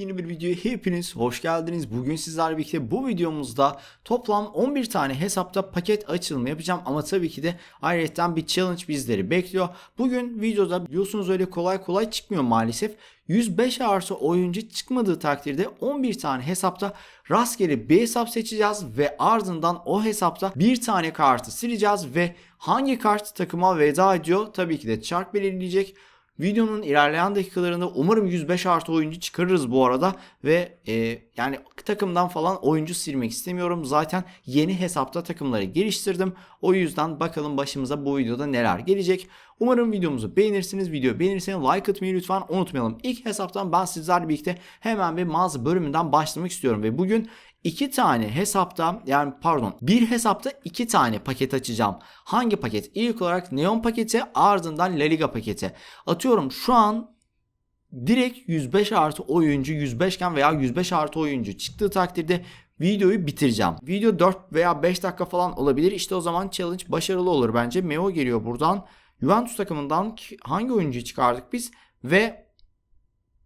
Yepyeni bir videoya hepiniz hoş geldiniz. Bugün sizlerle birlikte bu videomuzda toplam 11 tane hesapta paket açılımı yapacağım. Ama tabii ki de ayrıca bir challenge bizleri bekliyor. Bugün videoda biliyorsunuz öyle kolay kolay çıkmıyor maalesef. 105 artı oyuncu çıkmadığı takdirde 11 tane hesapta rastgele bir hesap seçeceğiz ve ardından o hesapta bir tane kartı sileceğiz ve hangi kart takıma veda ediyor tabii ki de çark belirleyecek. Videonun ilerleyen dakikalarında umarım 105 artı oyuncu çıkarırız bu arada ve e, yani takımdan falan oyuncu silmek istemiyorum. Zaten yeni hesapta takımları geliştirdim. O yüzden bakalım başımıza bu videoda neler gelecek. Umarım videomuzu beğenirsiniz. Video beğenirseniz like atmayı lütfen unutmayalım. İlk hesaptan ben sizlerle birlikte hemen bir mağaza bölümünden başlamak istiyorum ve bugün iki tane hesapta yani pardon bir hesapta iki tane paket açacağım. Hangi paket? İlk olarak Neon paketi ardından La Liga paketi. Atıyorum şu an direkt 105 artı oyuncu 105 iken veya 105 artı oyuncu çıktığı takdirde videoyu bitireceğim. Video 4 veya 5 dakika falan olabilir. İşte o zaman challenge başarılı olur bence. Meo geliyor buradan. Juventus takımından hangi oyuncuyu çıkardık biz? Ve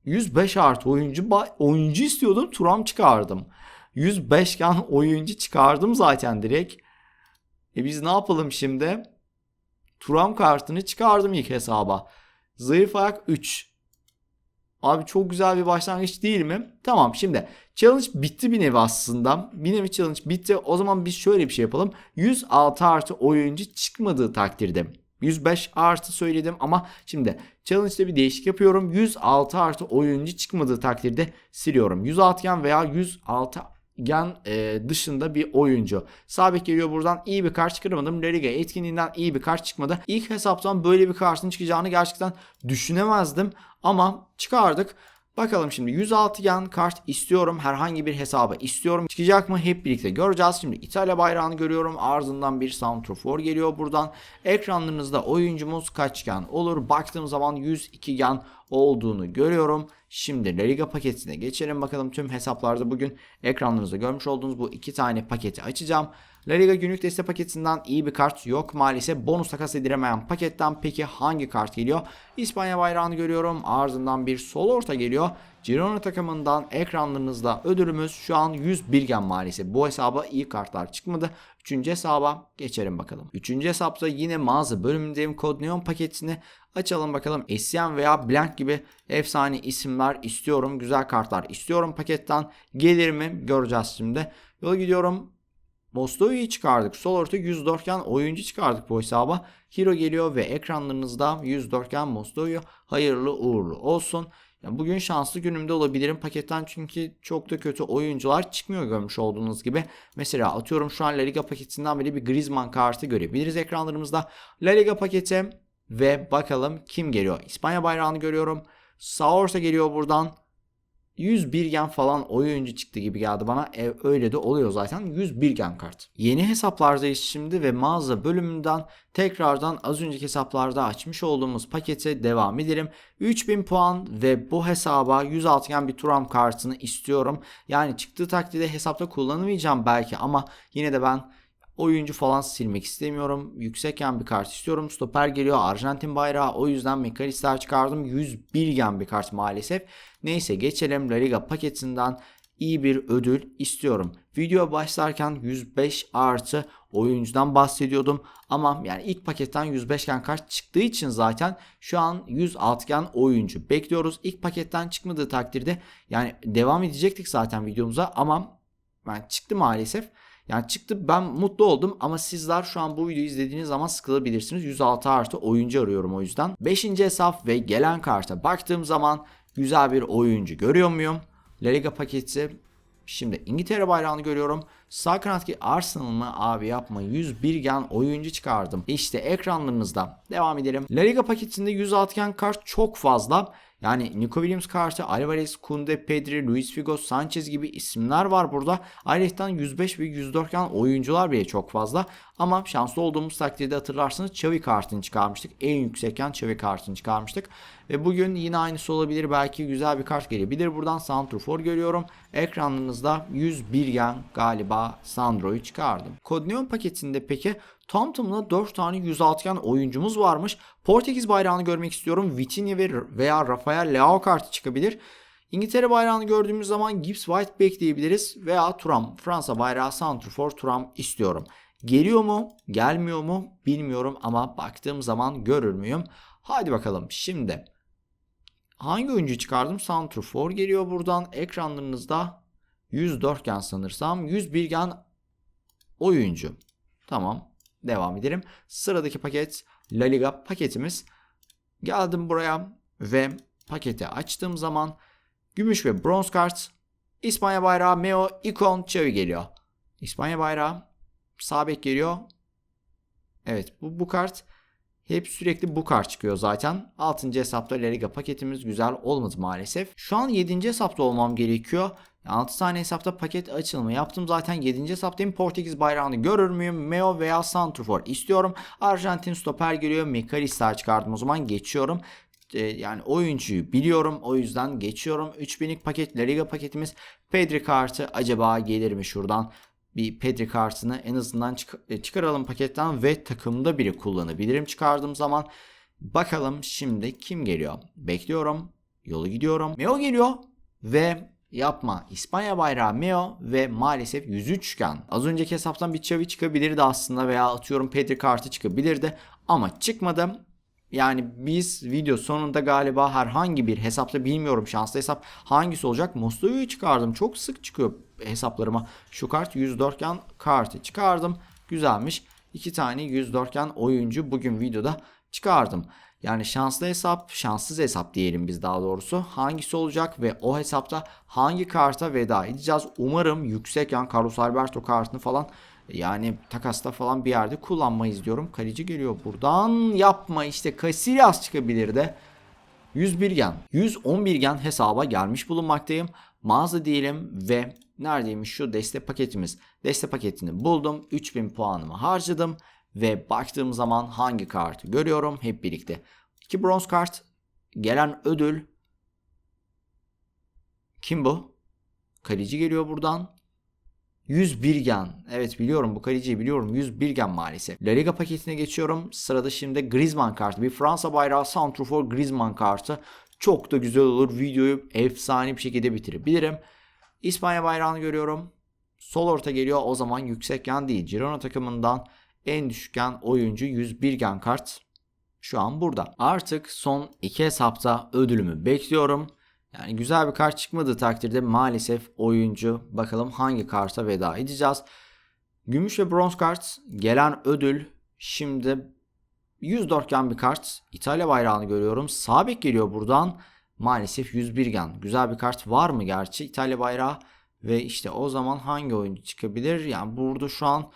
105 artı oyuncu oyuncu istiyordum. Turam çıkardım. 105 iken oyuncu çıkardım zaten direkt. E biz ne yapalım şimdi? Turam kartını çıkardım ilk hesaba. Zayıf ayak 3. Abi çok güzel bir başlangıç değil mi? Tamam şimdi challenge bitti bir nevi aslında. Bir nevi challenge bitti. O zaman biz şöyle bir şey yapalım. 106 artı oyuncu çıkmadığı takdirde 105 artı söyledim ama şimdi challenge'da bir değişik yapıyorum. 106 artı oyuncu çıkmadığı takdirde siliyorum. 106 gen veya 106 gen e, dışında bir oyuncu. Sabit geliyor buradan iyi bir kart çıkaramadım. La Liga etkinliğinden iyi bir kart çıkmadı. İlk hesaptan böyle bir kartın çıkacağını gerçekten düşünemezdim. Ama çıkardık. Bakalım şimdi 106 gen kart istiyorum. Herhangi bir hesaba istiyorum. Çıkacak mı hep birlikte göreceğiz. Şimdi İtalya bayrağını görüyorum. Ardından bir Santrofor geliyor buradan. Ekranlarınızda oyuncumuz kaç gen olur? Baktığım zaman 102 gen olduğunu görüyorum. Şimdi La Liga paketine geçelim bakalım tüm hesaplarda bugün ekranlarınızda görmüş olduğunuz bu iki tane paketi açacağım. La Liga günlük destek paketinden iyi bir kart yok maalesef. Bonus takas edilemeyen paketten peki hangi kart geliyor? İspanya bayrağını görüyorum. Ardından bir sol orta geliyor. Girona takımından ekranlarınızda ödülümüz şu an 101 gen maalesef. Bu hesaba iyi kartlar çıkmadı. Üçüncü hesaba geçelim bakalım. Üçüncü hesapta yine mağaza bölümündeyim. Kod Neon paketini açalım bakalım. Essien veya Blank gibi efsane isimler istiyorum. Güzel kartlar istiyorum paketten. Gelir mi? Göreceğiz şimdi. Yola gidiyorum. Mostovi'yi çıkardık. Sol orta 104 iken oyuncu çıkardık bu hesaba. Hero geliyor ve ekranlarınızda 104 iken Mostovi hayırlı uğurlu olsun. Bugün şanslı günümde olabilirim paketten çünkü çok da kötü oyuncular çıkmıyor görmüş olduğunuz gibi. Mesela atıyorum şu an La Liga paketinden bile bir Griezmann kartı görebiliriz ekranlarımızda. La Liga paketi ve bakalım kim geliyor. İspanya bayrağını görüyorum. Saorsa geliyor buradan. 101 gen falan oyuncu çıktı gibi geldi bana. E, öyle de oluyor zaten. 101 gen kart. Yeni hesaplardayız şimdi ve mağaza bölümünden tekrardan az önceki hesaplarda açmış olduğumuz pakete devam edelim. 3000 puan ve bu hesaba 106 gen bir Turam kartını istiyorum. Yani çıktığı takdirde hesapta kullanamayacağım belki ama yine de ben oyuncu falan silmek istemiyorum. Yüksekken bir kart istiyorum. Stoper geliyor. Arjantin bayrağı. O yüzden Mekalistar çıkardım. 101 gen bir kart maalesef. Neyse geçelim La Liga paketinden iyi bir ödül istiyorum. Video başlarken 105 artı oyuncudan bahsediyordum. Ama yani ilk paketten 105 gen kart çıktığı için zaten şu an 106 gen oyuncu bekliyoruz. İlk paketten çıkmadığı takdirde yani devam edecektik zaten videomuza ama yani çıktı maalesef. Yani çıktı ben mutlu oldum ama sizler şu an bu videoyu izlediğiniz zaman sıkılabilirsiniz. 106 artı oyuncu arıyorum o yüzden. 5. hesap ve gelen karta baktığım zaman güzel bir oyuncu görüyor muyum? La Liga paketi Şimdi İngiltere bayrağını görüyorum. Sağ kanattaki Arsenal mı abi yapma 101 gen oyuncu çıkardım. İşte ekranlarınızda. Devam edelim. La Liga paketinde 106 gen kart çok fazla. Yani Nico Williams karşı Alvarez, Kunde, Pedri, Luis Figo, Sanchez gibi isimler var burada. Ayrıca 105 ve 104 gen oyuncular bile çok fazla. Ama şanslı olduğumuz takdirde hatırlarsanız Xavi kartını çıkarmıştık. En yüksekken Xavi kartını çıkarmıştık. Ve bugün yine aynısı olabilir. Belki güzel bir kart gelebilir. Buradan Santrofor görüyorum. Ekranınızda 101 gen galiba Sandro'yu çıkardım. Code paketinde peki Tomtom'da 4 tane 106 gen oyuncumuz varmış. Portekiz bayrağını görmek istiyorum. Vitinha veya Rafael Leao kartı çıkabilir. İngiltere bayrağını gördüğümüz zaman Gibbs White bekleyebiliriz veya Turam. Fransa bayrağı Santrfor Turam istiyorum. Geliyor mu? Gelmiyor mu? Bilmiyorum ama baktığım zaman görür müyüm? Hadi bakalım şimdi. Hangi oyuncu çıkardım? Santrfor geliyor buradan. Ekranlarınızda 104 gen sanırsam. 101 gen oyuncu. Tamam. Devam edelim. Sıradaki paket La Liga paketimiz. Geldim buraya ve paketi açtığım zaman gümüş ve bronz kart İspanya bayrağı Meo Icon Xavi geliyor. İspanya bayrağı sağ bek geliyor. Evet bu, bu kart hep sürekli bu kart çıkıyor zaten. 6. hesapta La paketimiz güzel olmadı maalesef. Şu an 7. hesapta olmam gerekiyor. 6 tane hesapta paket açılımı yaptım. Zaten 7. hesaptayım. Portekiz bayrağını görür müyüm? Meo veya Santrfor istiyorum. Arjantin stoper geliyor. McAllister çıkardım o zaman geçiyorum. Ee, yani oyuncuyu biliyorum. O yüzden geçiyorum. 3000'lik paket La Liga paketimiz. Pedri kartı acaba gelir mi şuradan? Bir Pedri kartını en azından çık- e, çıkaralım paketten ve takımda biri kullanabilirim çıkardığım zaman. Bakalım şimdi kim geliyor? Bekliyorum. Yolu gidiyorum. Meo geliyor ve yapma. İspanya bayrağı Meo ve maalesef 103 iken az önceki hesaptan bir Xavi çıkabilirdi aslında veya atıyorum Pedri kartı çıkabilirdi ama çıkmadı. Yani biz video sonunda galiba herhangi bir hesapta bilmiyorum şanslı hesap hangisi olacak. Mostoy'u çıkardım. Çok sık çıkıyor hesaplarıma. Şu kart 104 iken kartı çıkardım. Güzelmiş. İki tane 104 iken oyuncu bugün videoda çıkardım. Yani şanslı hesap, şanssız hesap diyelim biz daha doğrusu. Hangisi olacak ve o hesapta hangi karta veda edeceğiz? Umarım yüksek yan Carlos Alberto kartını falan yani takasta falan bir yerde kullanmayız diyorum. Kaleci geliyor buradan. Yapma işte Casillas çıkabilir de. 101 gen, 111 gen hesaba gelmiş bulunmaktayım. Mağaza diyelim ve neredeymiş şu deste paketimiz. Deste paketini buldum. 3000 puanımı harcadım. Ve baktığım zaman hangi kartı görüyorum hep birlikte. 2 bronz kart. Gelen ödül. Kim bu? Kaleci geliyor buradan. 101 gen. Evet biliyorum bu kaleciyi biliyorum. 101 gen maalesef. La Liga paketine geçiyorum. Sırada şimdi Griezmann kartı. Bir Fransa bayrağı Santrofor Griezmann kartı. Çok da güzel olur. Videoyu efsane bir şekilde bitirebilirim. İspanya bayrağını görüyorum. Sol orta geliyor. O zaman yüksek gen değil. Girona takımından en düşük gen oyuncu 101 gen kart. Şu an burada. Artık son iki hesapta ödülümü bekliyorum. Yani güzel bir kart çıkmadığı takdirde maalesef oyuncu bakalım hangi karta veda edeceğiz. Gümüş ve bronz kart gelen ödül şimdi 104 gen bir kart. İtalya bayrağını görüyorum. Sabek geliyor buradan. Maalesef 101 gen. Güzel bir kart var mı gerçi İtalya bayrağı ve işte o zaman hangi oyuncu çıkabilir? Yani burada şu an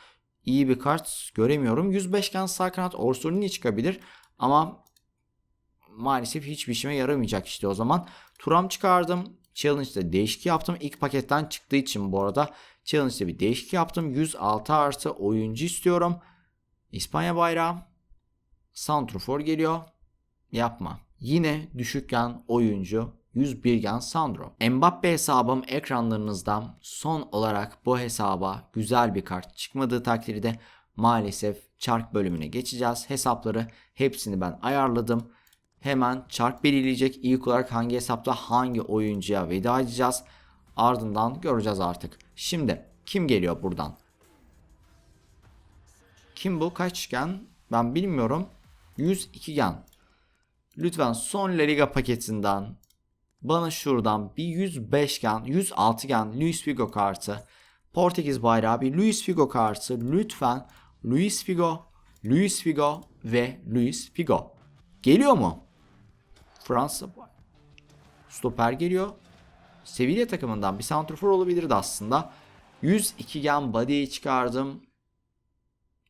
iyi bir kart göremiyorum. 105 gen sağ kanat Orsolini çıkabilir ama maalesef hiçbir işime yaramayacak işte o zaman. Turam çıkardım. Challenge'da değişik yaptım. İlk paketten çıktığı için bu arada Challenge'da bir değişik yaptım. 106 artı oyuncu istiyorum. İspanya bayrağı. Santrofor geliyor. Yapma. Yine düşükken oyuncu 101 gen Sandro. Mbappe hesabım ekranlarınızda son olarak bu hesaba güzel bir kart çıkmadığı takdirde maalesef çark bölümüne geçeceğiz. Hesapları hepsini ben ayarladım. Hemen çark belirleyecek ilk olarak hangi hesapta hangi oyuncuya veda edeceğiz. Ardından göreceğiz artık. Şimdi kim geliyor buradan? Kim bu? Kaç gen? Ben bilmiyorum. 102 gen. Lütfen son La Liga paketinden bana şuradan bir 105 gen, 106 gen Luis Figo kartı. Portekiz bayrağı bir Luis Figo kartı. Lütfen Luis Figo, Luis Figo ve Luis Figo. Geliyor mu? Fransa stoper geliyor. Sevilla takımından bir santrafor olabilirdi aslında. 102 gen body'yi çıkardım.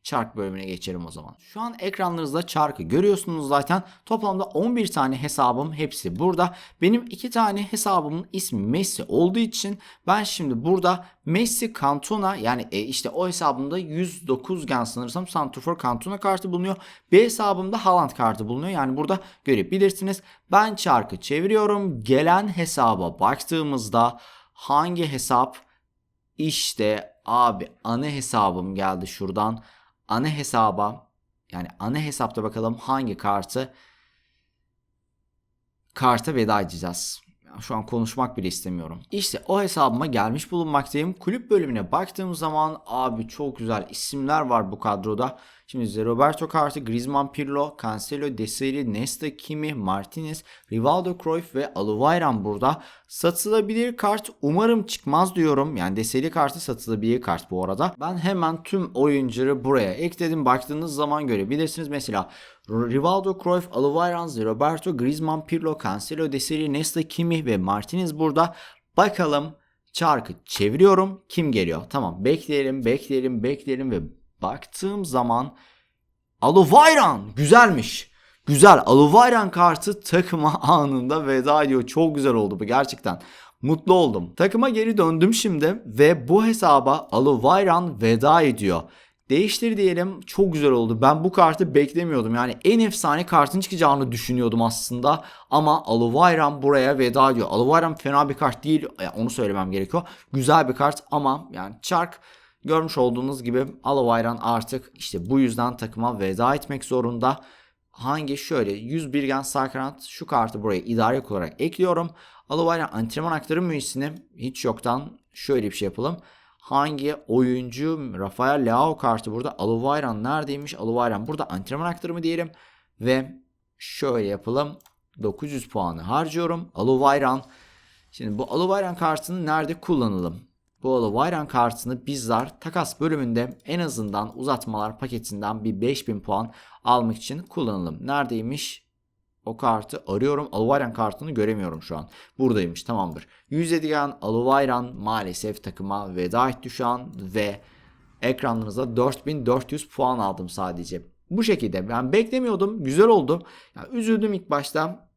Çark bölümüne geçelim o zaman. Şu an ekranlarınızda çarkı görüyorsunuz zaten. Toplamda 11 tane hesabım hepsi burada. Benim 2 tane hesabımın ismi Messi olduğu için ben şimdi burada Messi Cantona yani e, işte o hesabımda 109 gen sanırsam Santrofor Cantona kartı bulunuyor. B hesabımda Haaland kartı bulunuyor. Yani burada görebilirsiniz. Ben çarkı çeviriyorum. Gelen hesaba baktığımızda hangi hesap işte abi ana hesabım geldi şuradan ana hesaba yani ana hesapta bakalım hangi kartı karta veda edeceğiz. Şu an konuşmak bile istemiyorum. İşte o hesabıma gelmiş bulunmaktayım. Kulüp bölümüne baktığım zaman abi çok güzel isimler var bu kadroda. Şimdi Roberto kartı, Griezmann, Pirlo, Cancelo, Desiri, Nesta, Kimi, Martinez, Rivaldo, Cruyff ve Aluvayran burada. Satılabilir kart umarım çıkmaz diyorum. Yani Desiri kartı satılabilir kart bu arada. Ben hemen tüm oyuncuları buraya ekledim. Baktığınız zaman görebilirsiniz. Mesela Rivaldo, Cruyff, Aluvayran, Roberto, Griezmann, Pirlo, Cancelo, Desiri, Nesta, Kimi ve Martinez burada. Bakalım çarkı çeviriyorum. Kim geliyor? Tamam bekleyelim, bekleyelim, bekleyelim ve baktığım zaman Aluvayran güzelmiş. Güzel. Aluvayran kartı takıma anında veda ediyor. Çok güzel oldu bu gerçekten. Mutlu oldum. Takıma geri döndüm şimdi ve bu hesaba Aluvayran veda ediyor. Değiştir diyelim çok güzel oldu. Ben bu kartı beklemiyordum. Yani en efsane kartın çıkacağını düşünüyordum aslında. Ama Aluvayran buraya veda ediyor. Aluvayran fena bir kart değil. Yani onu söylemem gerekiyor. Güzel bir kart ama yani çark görmüş olduğunuz gibi Aluvayran artık işte bu yüzden takıma veda etmek zorunda. Hangi şöyle 100 birgen Sarkarant şu kartı buraya idare olarak ekliyorum. Aluvayran antrenman aktarım mühendisini hiç yoktan şöyle bir şey yapalım. Hangi oyuncu Rafael Leao kartı burada Aluvayran neredeymiş? Aluvayran burada antrenman aktarımı diyelim. Ve şöyle yapalım. 900 puanı harcıyorum. Aluvayran. Şimdi bu Aluvayran kartını nerede kullanalım? Bu Aluvayran kartını bizler takas bölümünde en azından uzatmalar paketinden bir 5000 puan almak için kullanalım. Neredeymiş? O kartı arıyorum. Aluvayran kartını göremiyorum şu an. Buradaymış tamamdır. 107 Aluvayran maalesef takıma veda etti şu an ve ekranınıza 4400 puan aldım sadece. Bu şekilde ben beklemiyordum. Güzel oldu. Yani üzüldüm ilk başta.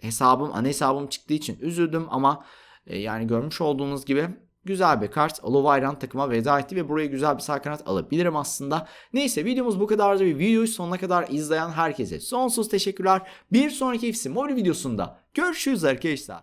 Hesabım, ana hesabım çıktığı için üzüldüm ama e, yani görmüş olduğunuz gibi Güzel bir kart. Aluvayran takıma veda etti ve buraya güzel bir sağ kanat alabilirim aslında. Neyse videomuz bu kadardı bir videoyu sonuna kadar izleyen herkese sonsuz teşekkürler. Bir sonraki FC Mobile videosunda görüşürüz arkadaşlar.